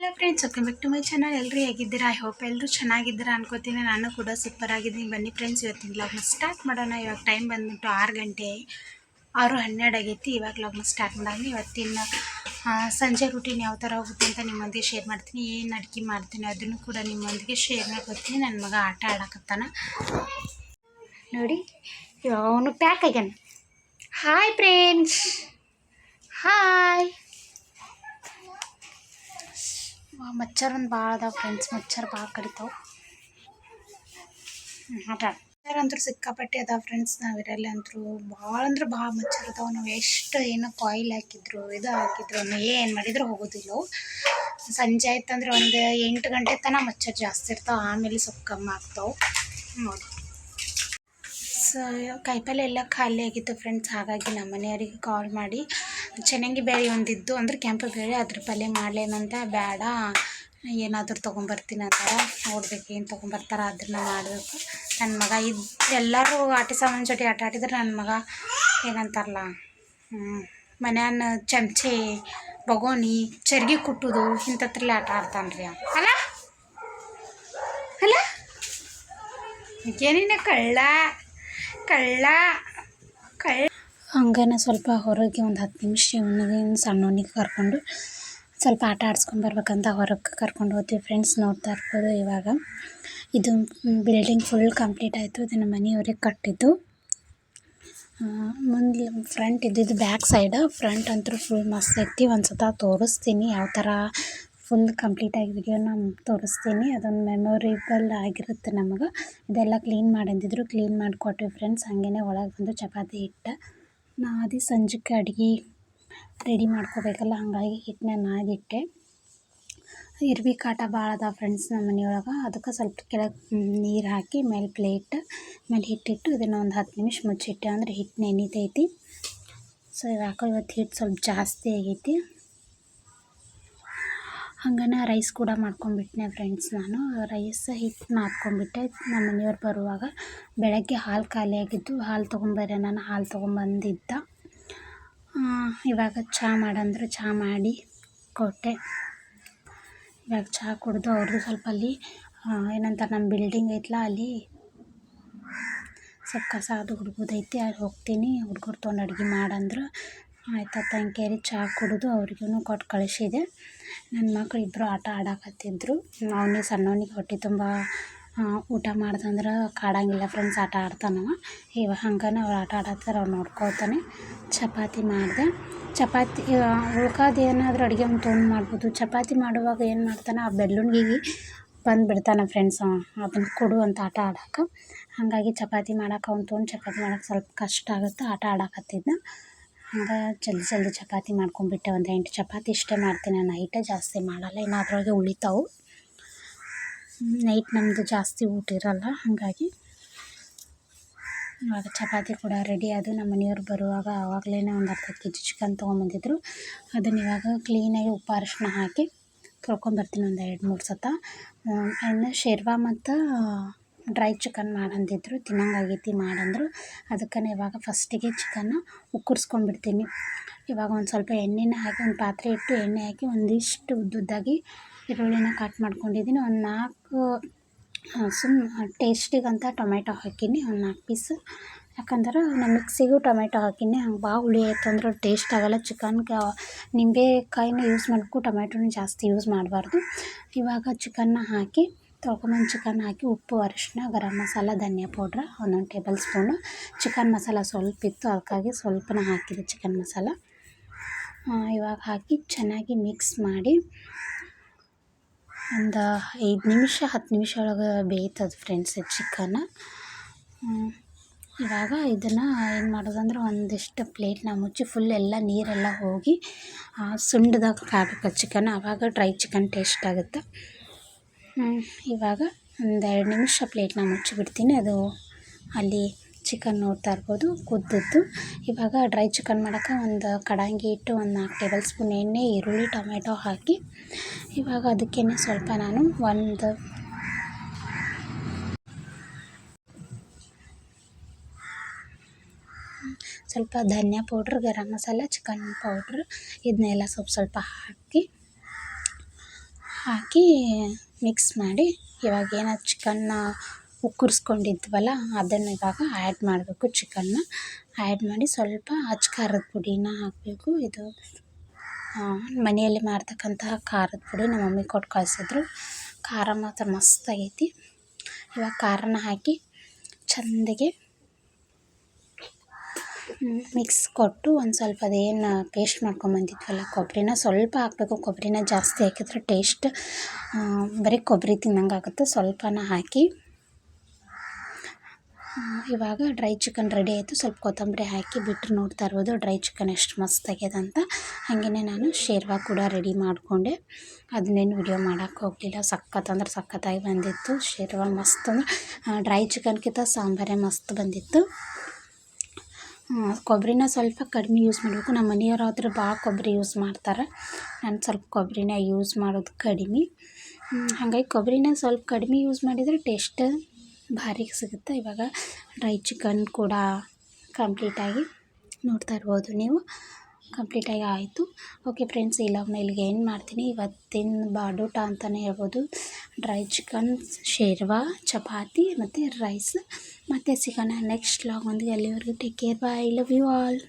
Hello friends welcome back to my channel ಎಲ್ಲರೂ ಹೇಗಿದ್ದೀರಾ? I hope ಎಲ್ಲರೂ ಚೆನ್ನಾಗಿದ್ದೀರಾ ಅನ್ಕೋತೀನಿ. ನಾನು ಕೂಡ ಸೂಪರ್ ಆಗಿದ್ದೀನಿ. ಬನ್ನಿ ಫ್ರೆಂಡ್ಸ್ ಇವತ್ತಿನ ವ್ಲಾಗ್ನ ಸ್ಟಾರ್ಟ್ ಮಾಡೋಣ. ಇವಾಗ ಟೈಮ್ ಬಂದ್ಬಿಟ್ಟು ಆರು ಗಂಟೆ, ಆರು ಹನ್ನೆರಡು ಆಗೈತಿ. ಇವಾಗ ವ್ಲಾಗ್ನ ಸ್ಟಾರ್ಟ್ ಮಾಡೋಣ. ಇವತ್ತಿನ ಸಂಜೆ ರೂಟೀನ್ ಯಾವ ಥರ ಹೋಗುತ್ತೆ ಅಂತ ನಿಮ್ಮೊಂದಿಗೆ ಶೇರ್ ಮಾಡ್ತೀನಿ. ಏನು ಅಡುಗೆ ಮಾಡ್ತೀನಿ ಅದನ್ನು ಕೂಡ ನಿಮ್ಮೊಂದಿಗೆ ಶೇರ್ ಮಾಡ್ಕೊತೀನಿ ನನ್ನ ಮಗ ಆಟ ಆಡಕತ್ತಾನ. ನೋಡಿ, ಇವಾಗ ಅವನು ಪ್ಯಾಕ್ ಆಗ್ಯಾನ ಹಾಯ್ ಫ್ರೆಂಡ್ಸ್ ಹಾಯ್ ಮಚ್ಚರ್ ಒಂದು ಭಾಳ ಅದಾವ ಫ್ರೆಂಡ್ಸ್ ಮಚ್ಚರ್ ಭಾಳ ಕಡಿತಾವೆ. ಆಟ. ಮಚ್ಚರ್ ಅಂತೂ ಸಿಕ್ಕಾಪಟ್ಟೆ ಅದಾವ ಫ್ರೆಂಡ್ಸ್ ನಾವು ಇರಲ್ಲಿ ಅಂತೂ ಭಾಳ ಅಂದ್ರೆ ಭಾಳ ಮಚ್ಚರ್ ಅದಾವ. ನಾವು ಎಷ್ಟು ಏನೋ ಕಾಯಿಲ್ ಹಾಕಿದ್ರು, ಇದು ಹಾಕಿದ್ರು ಏನು ಮಾಡಿದ್ರು ಹೋಗೋದಿಲ್ಲ. ಸಂಜೆ ಆಯ್ತಂದ್ರೆ ಒಂದು ಎಂಟು ಗಂಟೆ ತನಕ ಮಚ್ಚರ್ ಜಾಸ್ತಿ ಇರ್ತಾವೆ. ಆಮೇಲೆ ಸ್ವಲ್ಪ ಕಮ್ಮಿ ಆಗ್ತಾವ. ನೋಡಿ. ಸೊ ಕಾಯಿಪಲ್ಲೆ ಎಲ್ಲ ಖಾಲಿ ಆಗಿತ್ತು ಫ್ರೆಂಡ್ಸ್ ಹಾಗಾಗಿ ನಮ್ಮ ಮನೆಯವರಿಗೆ ಕಾಲ್ ಮಾಡಿ ಚೆನ್ನಾಗಿ ಬೇಳೆ ಒಂದಿದ್ದು, ಅಂದ್ರೆ ಕೆಂಪು ಬೇಳೆ ಅದ್ರ ಪಲ್ಯ ಮಾಡ್ಲೇನಂತ ಬೇಡ, ಏನಾದರೂ ತೊಗೊಂಬರ್ತೀನಿ ಅಂತ ನೋಡ್ಬೇಕು ಏನು ತೊಗೊಂಬರ್ತಾರ ಅದನ್ನ ಮಾಡಬೇಕು. ನನ್ನ ಮಗ ಇದು, ಎಲ್ಲರೂ ಆಟ ಸಾಮಾನು ಜೊತೆ ಆಟ ಆಡಿದ್ರೆ ನನ್ನ ಮಗ ಏನಂತಾರಲ್ಲ ಮನೆಯನ್ನ ಚಮಚೆ ಬಗೋನಿ ಚರ್ಗಿ ಕುಟ್ಟುದು, ಇಂಥದ್ರಲ್ಲಿ ಆಟ ಆಡ್ತಾನೆ ರೀ ಅಲ್ಲ? ಅಲ್ಲ? ಏನಿನ ಕಳ್ಳ ಕಳ್ಳ ಕಳ್ಳ. ಹಂಗನ ಸ್ವಲ್ಪ ಹೊರಗೆ ಒಂದು ಹತ್ತು ನಿಮಿಷ ಇವನಿಗೆ ಸಣ್ಣವನಿಗೆ ಕರ್ಕೊಂಡು ಸ್ವಲ್ಪ ಆಟ ಆಡ್ಸ್ಕೊಂಡು ಬರ್ಬೇಕಂತ ಹೊರಗೆ ಕರ್ಕೊಂಡು ಹೋದ್ವಿ. ಫ್ರೆಂಡ್ಸ್ ನೋಡ್ತಾ ಇರ್ಬೋದು ಇವಾಗ. ಇದು ಬಿಲ್ಡಿಂಗ್ ಫುಲ್ ಕಂಪ್ಲೀಟ್ ಆಯಿತು. ಇದನ್ನು ಮನೆಯವ್ರಿಗೆ ಕಟ್ಟಿದ್ದು. ಮುಂದೆ ಫ್ರಂಟ್ ಇದ್ದಿದ್ದು ಬ್ಯಾಕ್ ಸೈಡ್ ಫ್ರಂಟ್ ಅಂತೂ ಫುಲ್ ಮಸ್ತ್ ಐತಿ. ಒಂದು ಸತ ತೋರಿಸ್ತೀನಿ ಯಾವ ಥರ ಫುಲ್ ಕಂಪ್ಲೀಟಾಗಿ ವಿಡಿಯೋನ ತೋರಿಸ್ತೀನಿ. ಅದೊಂದು ಮೆಮೊರೇಬಲ್ ಆಗಿರುತ್ತೆ ನಮಗೆ. ಇದೆಲ್ಲ ಕ್ಲೀನ್ ಮಾಡಂದಿದ್ರು. ಕ್ಲೀನ್ ಮಾಡಿಕೊಟ್ವಿ ಫ್ರೆಂಡ್ಸ್ ಹಾಗೇನೆ ಒಳಗೆ ಬಂದು ಚಪಾತಿ ಹಿಟ್ಟು. ನಾದಿ ಸಂಜೆಗೆ ಅಡ್ಗೆ ರೆಡಿ ಮಾಡ್ಕೋಬೇಕಲ್ಲ, ಹಾಗಾಗಿ ಹಿಟ್ಟನ್ನ ನಾದಿಟ್ಟೆ ಇರ್ವಿ ಕಾಟ ಭಾಳ ಅದಾವ ಫ್ರೆಂಡ್ಸ್ ನಮ್ಮ ಮನೆಯೊಳಗೆ, ಅದಕ್ಕೆ ಸ್ವಲ್ಪ ಕೆಳಗೆ ನೀರು ಹಾಕಿ ಮೇಲೆ ಪ್ಲೇಟ್ ಮೇಲೆ ಹಿಟ್ಟಿಟ್ಟು ಇದನ್ನು ಒಂದು ಹತ್ತು ನಿಮಿಷ ಮುಚ್ಚಿಟ್ಟೆ ಅಂದರೆ ಹಿಟ್ಟು ನೆನಿತೈತಿ ಸೊ ಯಾಕೋ ಇವತ್ತು ಹಿಟ್ಟು ಸ್ವಲ್ಪ ಜಾಸ್ತಿ ಆಗೈತಿ. ಹಂಗನ ರೈಸ್ ಕೂಡ ಮಾಡ್ಕೊಂಡ್ಬಿಟ್ನೆ ಫ್ರೆಂಡ್ಸ್ ನಾನು. ರೈಸ್ ಹಿಟ್ಟು ನಾದ್ಕೊಂಡ್ಬಿಟ್ಟೆ ನಮ್ಮ ಮನೆಯವ್ರು ಬರುವಾಗ ಬೆಳಗ್ಗೆ ಹಾಲು ಖಾಲಿಯಾಗಿದ್ದು ಹಾಲು ತೊಗೊಂಬರ್ರೆ ನಾನು ಹಾಲು ತೊಗೊಂಬಂದಿದ್ದ ಇವಾಗ ಚಹಾ ಮಾಡಂದ್ರೆ ಚಹಾ ಮಾಡಿ ಕೊಟ್ಟೆ. ಇವಾಗ ಚಹಾ ಕುಡಿದು ಅವ್ರದ್ದು ಸ್ವಲ್ಪ ಅಲ್ಲಿ ಏನಂತ ನಮ್ಮ ಬಿಲ್ಡಿಂಗ್ ಐತಲ್ಲ ಅಲ್ಲಿ ಸ್ವಲ್ಪ ಕಸ ಅದು ಹುಡ್ಗೋದೈತಿ ಅಲ್ಲಿ ಹೋಗ್ತೀನಿ. ಹುಡ್ಗರು ತೊಗೊಂಡು ಅಡುಗೆ ಮಾಡಂದ್ರೆ. ಆಯ್ತಾ ತಂಕೇರಿ ಚಹಾ ಕುಡಿದು ಅವ್ರಿಗೂ ಕೊಟ್ಟು ಕಳಿಸಿದೆ. ನನ್ನ ಮಕ್ಳು ಇಬ್ಬರು ಆಟ ಆಡಕತ್ತಿದ್ರು. ಅವನಿಗೆ ಸಣ್ಣವನಿಗೆ ಹೊಟ್ಟೆ ತುಂಬ ಊಟ ಮಾಡ್ದಂದ್ರೆ ಕಾಡಂಗಿಲ್ಲ ಫ್ರೆಂಡ್ಸ್ ಆಟ ಆಡ್ತಾನವ. ಇವ ಹಂಗನ ಅವ್ರು ಆಟ ಆಡತ್ತಾರ ಅವ್ರು ನೋಡ್ಕೊಳ್ತಾನೆ. ಚಪಾತಿ ಮಾಡಿದೆ. ಚಪಾತಿ ಉಳ್ಕಾದು ಏನಾದರೂ ಅಡುಗೆ ಒಂದು ತೊಗೊಂಡು ಮಾಡ್ಬೋದು. ಚಪಾತಿ ಮಾಡುವಾಗ ಏನು ಮಾಡ್ತಾನೆ, ಆ ಬೆಳ್ಳುಳ್ಳಿಗೆ ಬಂದುಬಿಡ್ತಾನೆ ಫ್ರೆಂಡ್ಸ್ ಅದನ್ನು ಕೊಡು ಅಂತ ಆಟ ಆಡೋಕೆ. ಹಾಗಾಗಿ ಚಪಾತಿ ಮಾಡೋಕೆ, ಅವ್ನು ತೊಗೊಂಡು ಚಪಾತಿ ಮಾಡಕ್ಕೆ ಸ್ವಲ್ಪ ಕಷ್ಟ ಆಗುತ್ತೆ, ಆಟ ಆಡಕತ್ತಿದ್ದ ಹಂಗೆ ಜಲ್ದಿ ಜಲ್ದಿ ಚಪಾತಿ ಮಾಡ್ಕೊಂಡ್ಬಿಟ್ಟೆ. ಒಂದು ಎಂಟು ಚಪಾತಿ ಇಷ್ಟೇ ಮಾಡ್ತೀನಿ. ನೈಟೇ ಜಾಸ್ತಿ ಮಾಡಲ್ಲ. ಇನ್ನು ಅದ್ರೊಳಗೆ ಉಳಿತಾವು. ನೈಟ್ ನಮ್ಮದು ಜಾಸ್ತಿ ಊಟ ಇರಲ್ಲ. ಹಾಗಾಗಿ ಇವಾಗ ಚಪಾತಿ ಕೂಡ ರೆಡಿ ಅದು ನಮ್ಮ ಮನೆಯವ್ರು ಬರುವಾಗ ಆವಾಗಲೇ ಒಂದು ಅರ್ಧ ಕೆ ಜಿ ಚಿಕನ್ ತೊಗೊಂಬಂದಿದ್ರು ಅದನ್ನು ಇವಾಗ ಕ್ಲೀನಾಗಿ ಉಪ್ಪು ಅರಿಶಿನ ಹಾಕಿ ತೊಳ್ಕೊಂಬರ್ತೀನಿ ಒಂದು ಎರಡು ಮೂರು ಸತ. ಇನ್ನು ಶೇರ್ವ ಮತ್ತು ಡ್ರೈ ಚಿಕನ್ ಮಾಡಂದಿದ್ರು ತಿನ್ನಂಗಾಗೈತಿ ಮಾಡಂದ್ರು. ಅದಕ್ಕೆ ಇವಾಗ ಫಸ್ಟಿಗೆ ಚಿಕನ್ನ ಉಕ್ಕುರ್ಸ್ಕೊಂಡ್ಬಿಡ್ತೀನಿ. ಇವಾಗ ಒಂದು ಸ್ವಲ್ಪ ಎಣ್ಣೆನ ಹಾಕಿ, ಒಂದು ಪಾತ್ರೆ ಇಟ್ಟು ಎಣ್ಣೆ ಹಾಕಿ ಒಂದಿಷ್ಟು ಉದ್ದುದ್ದಾಗಿ ಈರುಳ್ಳಿನ ಕಟ್ ಮಾಡ್ಕೊಂಡಿದ್ದೀನಿ ಒಂದು ನಾಲ್ಕು ಸುಮ್ಮನೆ ಟೇಸ್ಟಿಗಂತ ಟೊಮೆಟೊ ಹಾಕೀನಿ, ಒಂದು ನಾಲ್ಕು ಪೀಸ್ ಯಾಕಂದ್ರೆ ನಾನು ಮಿಕ್ಸಿಗೂ ಟೊಮೆಟೊ ಹಾಕಿನಿ, ಹಂಗೆ ಭಾಳ ಹುಳಿ ಆಯ್ತಂದ್ರೆ ಟೇಸ್ಟ್ ಆಗೋಲ್ಲ. ಚಿಕನ್ಗೆ ನಿಂಬೆಕಾಯಿನ ಯೂಸ್ ಮಾಡಬೇಕು ಟೊಮೆಟೊನ ಜಾಸ್ತಿ ಯೂಸ್ ಮಾಡಬಾರ್ದು. ಇವಾಗ ಚಿಕನ್ನ ಹಾಕಿ ತೊಳ್ಕೊಂಬಂದು ಚಿಕನ್ ಹಾಕಿ ಉಪ್ಪು ಅರಿಶಿನ ಗರಂ ಮಸಾಲ, ಧನಿಯಾ ಪೌಡ್ರ್, ಒಂದೊಂದು ಟೇಬಲ್ ಸ್ಪೂನು ಚಿಕನ್ ಮಸಾಲ ಸ್ವಲ್ಪ ಇತ್ತು, ಅದಕ್ಕಾಗಿ ಸ್ವಲ್ಪನೇ ಹಾಕಿದೆ ಚಿಕನ್ ಮಸಾಲ. ಇವಾಗ ಹಾಕಿ ಚೆನ್ನಾಗಿ ಮಿಕ್ಸ್ ಮಾಡಿ ಒಂದು ಐದು ನಿಮಿಷ, ಹತ್ತು ನಿಮಿಷ ಒಳಗೆ ಬೇಯ್ತದೆ ಫ್ರೆಂಡ್ಸ್ ಚಿಕನ್ ಇವಾಗ ಇದನ್ನು ಏನು ಮಾಡೋದಂದ್ರೆ ಒಂದಿಷ್ಟು ಪ್ಲೇಟ್ನ ಮುಚ್ಚಿ ಫುಲ್ ಎಲ್ಲ ನೀರೆಲ್ಲ ಹೋಗಿ ಸುಂಡದಾಗ ಕಾಬೇಕು ಚಿಕನ್ ಆವಾಗ ಡ್ರೈ ಚಿಕನ್ ಟೇಸ್ಟ್ ಆಗುತ್ತೆ. ಇವಾಗ ಒಂದು ಎರಡು ನಿಮಿಷ ಪ್ಲೇಟ್ನ ಮುಚ್ಚಿಬಿಡ್ತೀನಿ. ಅದು ಅಲ್ಲಿ ಚಿಕನ್ ನೋಡ್ತಾ ಇರ್ಬೋದು, ಕುದ್ದದ್ದು. ಇವಾಗ ಡ್ರೈ ಚಿಕನ್ ಮಾಡೋಕ್ಕೆ ಒಂದು ಕಡಂಗಿ ಇಟ್ಟು ಒಂದು ನಾಲ್ಕು ಟೇಬಲ್ ಸ್ಪೂನ್ ಎಣ್ಣೆ, ಈರುಳ್ಳಿ, ಟೊಮೆಟೊ ಹಾಕಿ, ಇವಾಗ ಅದಕ್ಕೇ ಸ್ವಲ್ಪ ನಾನು ಒಂದು ಸ್ವಲ್ಪ ಧನಿಯಾ powder garam masala chicken powder ಇದನ್ನೆಲ್ಲ ಸ್ವಲ್ಪ ಸ್ವಲ್ಪ ಹಾಕಿ ಹಾಕಿ ಮಿಕ್ಸ್ ಮಾಡಿ ಇವಾಗ ಏನು ಚಿಕನ್ನ ಉಕ್ಕರ್ಸ್ಕೊಂಡಿದ್ವಲ್ಲ, ಅದನ್ನು ಇವಾಗ ಆ್ಯಡ್ ಮಾಡಬೇಕು ಚಿಕನ್ನ ಆ್ಯಡ್ ಮಾಡಿ ಸ್ವಲ್ಪ ಅಚ್ಚ ಖಾರದ ಪುಡಿನ ಹಾಕಬೇಕು. ಇದು ಮನೆಯಲ್ಲಿ ಮಾಡ್ತಕ್ಕಂತಹ ಖಾರದ ಪುಡಿ ನಮ್ಮ ಮಮ್ಮಿ ಕೊಟ್ಟು ಕಳಿಸಿದ್ರು. ಖಾರ ಮಾತ್ರ ಮಸ್ತಾಗೈತಿ ಇವಾಗ ಖಾರನ ಹಾಕಿ ಚೆಂದಾಗಿ ಮಿಕ್ಸ್ ಕೊಟ್ಟು ಒಂದು ಸ್ವಲ್ಪ ಅದೇನು ಪೇಸ್ಟ್ ಮಾಡ್ಕೊಂಬಂದಿದ್ವಲ್ಲ ಕೊಬ್ಬರಿನ ಸ್ವಲ್ಪ ಹಾಕಬೇಕು. ಕೊಬ್ಬರಿನ ಜಾಸ್ತಿ ಹಾಕಿದ್ರೆ ಟೇಸ್ಟ್ ಬರೀ ಕೊಬ್ಬರಿ ತಿನ್ನಂಗೆ ಆಗುತ್ತೆ. ಸ್ವಲ್ಪನ ಹಾಕಿ ಇವಾಗ ಡ್ರೈ ಚಿಕನ್ ರೆಡಿ ಆಯಿತು. ಸ್ವಲ್ಪ ಕೊತ್ತಂಬರಿ ಹಾಕಿ ಬಿಟ್ಟು ನೋಡ್ತಾ ಇರ್ಬೋದು. ಡ್ರೈ ಚಿಕನ್ ಎಷ್ಟು ಮಸ್ತ್ ಅಂತ. ಹಾಗೆಯೇ ನಾನು ಶೇರ್ವಾ ಕೂಡ ರೆಡಿ ಮಾಡಿಕೊಂಡೆ. ಅದನ್ನೇನು ವಿಡಿಯೋ ಮಾಡೋಕ್ಕೆ ಹೋಗಲಿಲ್ಲ. ಸಖತ್ ಸಖತ್ತಾಗಿ ಬಂದಿತ್ತು. ಶೇರ್ವಾ ಮಸ್ತ್ ಅಂದ್ರೆ ಡ್ರೈ ಚಿಕನ್ಗಿಂತ ಸಾಂಬಾರೇ ಮಸ್ತ್ ಬಂದಿತ್ತು. ಕೊಬ್ಬರಿನ ಸ್ವಲ್ಪ ಕಡಿಮೆ ಯೂಸ್ ಮಾಡಬೇಕು. ನಮ್ಮ ಮನೆಯವ್ರು ಆದ್ರೆ ಭಾಳ ಕೊಬ್ಬರಿ ಯೂಸ್ ಮಾಡ್ತಾರೆ. ನಾನು ಸ್ವಲ್ಪ ಕೊಬ್ಬರಿನ ಯೂಸ್ ಮಾಡೋದು ಕಡಿಮೆ. ಹಾಗಾಗಿ ಕೊಬ್ಬರಿನ ಸ್ವಲ್ಪ ಕಡಿಮೆ ಯೂಸ್ ಮಾಡಿದರೆ ಟೇಸ್ಟ್ ಭಾರಿ ಸಿಗುತ್ತೆ. ಇವಾಗ ಡ್ರೈ ಚಿಕನ್ ಕೂಡ ಕಂಪ್ಲೀಟಾಗಿ ನೋಡ್ತಾ ಇರ್ಬೋದು ನೀವು. ಕಂಪ್ಲೀಟಾಗಿ ಆಯಿತು. ಓಕೆ ಫ್ರೆಂಡ್ಸ್, ಈ ಇಲ್ಲಿಗೆ ಏನು ಮಾಡ್ತೀನಿ. ಇವತ್ತಿನ ಬಾಡೂಟ ಅಂತಲೇ ಹೇಳ್ಬೋದು. ಡ್ರೈ ಚಿಕನ್, ಶೇರ್ವಾ, ಚಪಾತಿ ಮತ್ತು ರೈಸ್. ಮತ್ತು ಸಿಗೋಣ ನೆಕ್ಸ್ಟ್ ಲಾಗ್ ಒಂದಿಗೆ. ಅಲ್ಲಿವರೆಗೂ take care bye love you all